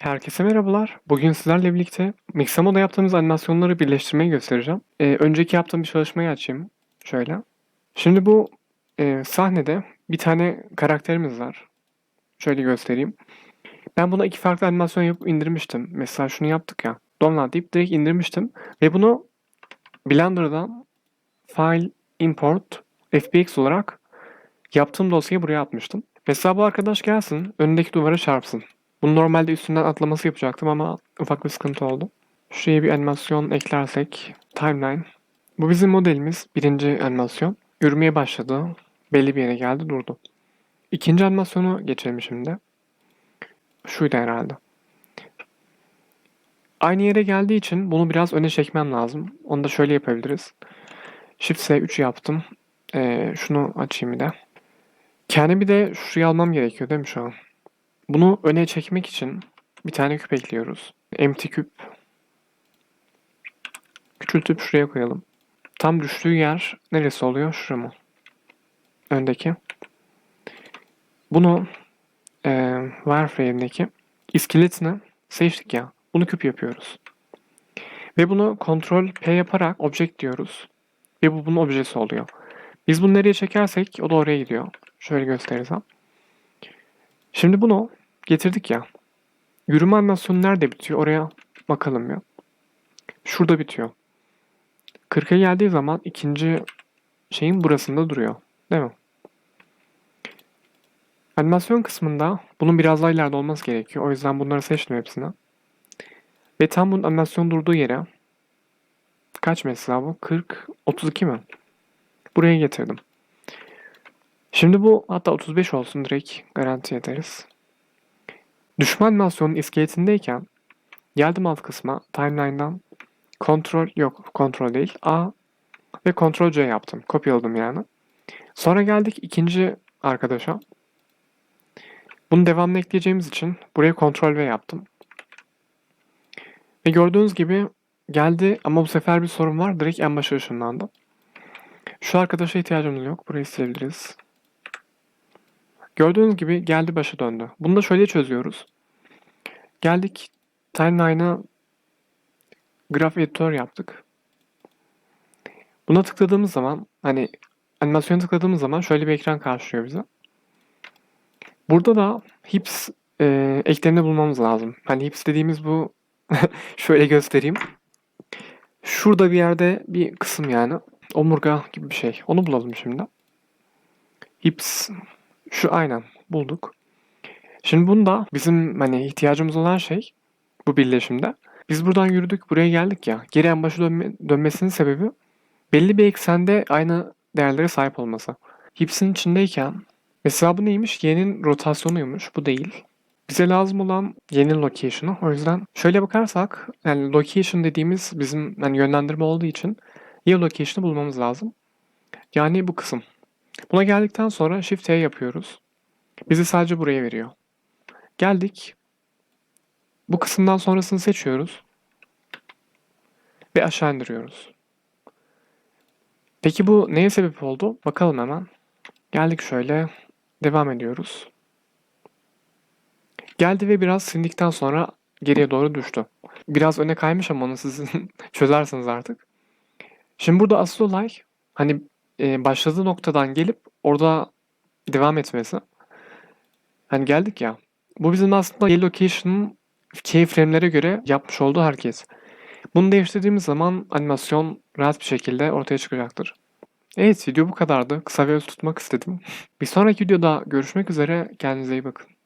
Herkese merhabalar. Bugün sizlerle birlikte Mixamo'da yaptığımız animasyonları birleştirmeyi göstereceğim. Ee, önceki yaptığım bir çalışmayı açayım. Şöyle. Şimdi bu e, sahnede bir tane karakterimiz var. Şöyle göstereyim. Ben buna iki farklı animasyon yapıp indirmiştim. Mesela şunu yaptık ya. Download deyip direkt indirmiştim. Ve bunu Blender'dan File, Import, FBX olarak yaptığım dosyayı buraya atmıştım. Mesela bu arkadaş gelsin, önündeki duvara çarpsın. Bunu normalde üstünden atlaması yapacaktım ama ufak bir sıkıntı oldu. Şuraya bir animasyon eklersek, timeline. Bu bizim modelimiz, birinci animasyon. Yürümeye başladı, belli bir yere geldi, durdu. İkinci animasyonu geçelim şimdi. Şuydu herhalde. Aynı yere geldiği için bunu biraz öne çekmem lazım. Onu da şöyle yapabiliriz. Shift S3 yaptım. Ee, şunu açayım bir de. Kendimi de şuraya almam gerekiyor değil mi şu an? Bunu öne çekmek için bir tane küp ekliyoruz. Empty küp. Küçültüp şuraya koyalım. Tam düştüğü yer neresi oluyor? Şura mı? Öndeki. Bunu e, wireframe'deki iskeletine seçtik ya. Bunu küp yapıyoruz. Ve bunu Ctrl P yaparak object diyoruz. Ve bu bunun objesi oluyor. Biz bunu nereye çekersek o da oraya gidiyor. Şöyle gösterirsem. Şimdi bunu getirdik ya. Yürüme animasyonu nerede bitiyor? Oraya bakalım ya. Şurada bitiyor. 40'a geldiği zaman ikinci şeyin burasında duruyor. Değil mi? Animasyon kısmında bunun biraz daha ileride olması gerekiyor. O yüzden bunları seçtim hepsini. Ve tam bunun animasyon durduğu yere kaç mesela bu? 40, 32 mi? Buraya getirdim. Şimdi bu hatta 35 olsun direkt garanti ederiz. Düşman animasyonun iskeletindeyken geldim alt kısma timeline'dan kontrol yok kontrol değil A ve kontrol C yaptım. Kopyaladım yani. Sonra geldik ikinci arkadaşa. Bunu devamlı ekleyeceğimiz için buraya kontrol V yaptım. Ve gördüğünüz gibi geldi ama bu sefer bir sorun var. Direkt en başa ışınlandı. Şu arkadaşa ihtiyacımız yok. Burayı silebiliriz. Gördüğünüz gibi geldi başa döndü. Bunu da şöyle çözüyoruz. Geldik timeline'a graf editör yaptık. Buna tıkladığımız zaman hani animasyona tıkladığımız zaman şöyle bir ekran karşılıyor bize. Burada da hips e, eklerini bulmamız lazım. Hani hips dediğimiz bu şöyle göstereyim. Şurada bir yerde bir kısım yani. Omurga gibi bir şey. Onu bulalım şimdi. Hips şu aynen bulduk. Şimdi bunda bizim hani ihtiyacımız olan şey bu birleşimde. Biz buradan yürüdük buraya geldik ya. Geri en başa dönme, dönmesinin sebebi belli bir eksende aynı değerlere sahip olması. Hips'in içindeyken mesela bu neymiş? Y'nin rotasyonuymuş. Bu değil. Bize lazım olan y'nin location'ı. O yüzden şöyle bakarsak yani location dediğimiz bizim yani yönlendirme olduğu için y location'ı bulmamız lazım. Yani bu kısım. Buna geldikten sonra Shift T yapıyoruz. Bizi sadece buraya veriyor. Geldik. Bu kısımdan sonrasını seçiyoruz. Ve aşağı indiriyoruz. Peki bu neye sebep oldu? Bakalım hemen. Geldik şöyle. Devam ediyoruz. Geldi ve biraz sindikten sonra geriye doğru düştü. Biraz öne kaymış ama onu siz çözersiniz artık. Şimdi burada asıl olay hani e, başladığı noktadan gelip orada devam etmesi. Hani geldik ya. Bu bizim aslında y location'ın keyframe'lere göre yapmış olduğu hareket. Bunu değiştirdiğimiz zaman animasyon rahat bir şekilde ortaya çıkacaktır. Evet video bu kadardı. Kısa ve öz tutmak istedim. Bir sonraki videoda görüşmek üzere. Kendinize iyi bakın.